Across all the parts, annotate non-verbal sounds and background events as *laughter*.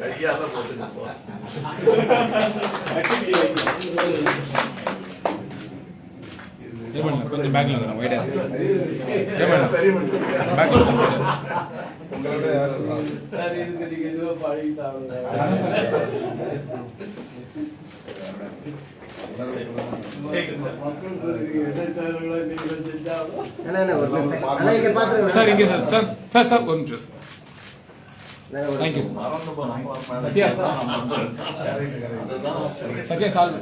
கையால கொஞ்சம் பேக்ல வந்துடும் வைடா. பேக்ல சரி, இங்க. சார் இங்கே சார் சார் சார் சார் ஒரு நிமிஷம். Thank you. சத்யா. சத்யா சால்வ்.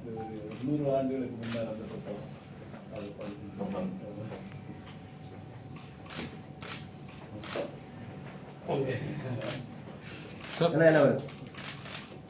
இது ஒரு நூறு ஆண்டுகளுக்கு முன்னால் அந்த புத்தகம் அது படிக்கணும். ஓகே சார் அண்ணா,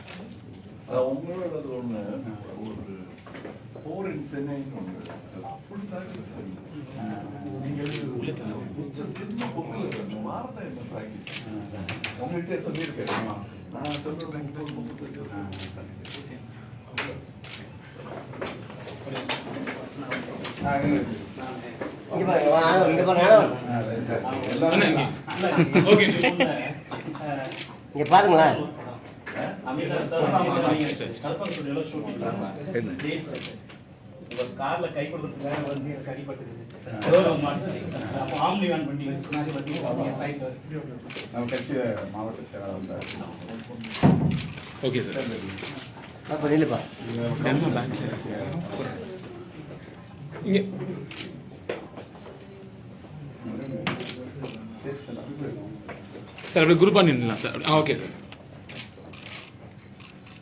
அஹ் உங்களோடது ஒண்ணு. ஒரு போரின் சென்னைன்னு ஒண்ணு. அப்படித்தான் இருக்கு சரி. கொஞ்சம் சின்ன bookல இருக்கு. வார்த்தை என்ன பாக்கி உங்ககிட்ட சொல்லியிருக்கேன். நான் ஓகே இங்க பாருங்களேன். கார்ல கை கொடுக்கறதுக்காக வந்து எனக்கு அப்போ ஆம்னி வேன் பண்ணி பின்னாடி வந்து சைட்ல நம்ம கட்சி மாவட்ட செயலாளர் ஓகே சார் அப்ப நில்லுப்பா இங்கே சார் அப்படியே குரூப்பாக நின்றுலாம் சார். ஆ okay sir.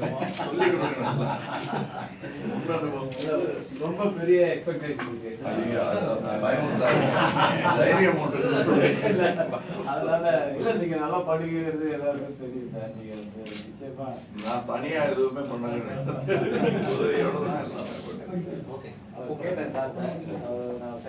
*laughs* ரொம்ப பெரிய எக்ஸ்பெக்டேஷன் இருக்கு அதனால இல்ல நீங்க நல்லா படிக்கிறது எல்லாருக்கும் தெரியும் சார் நீங்க வந்து நிச்சயமா நான் தனியா எதுவுமே பண்ண கேட்டேன் சார் நான்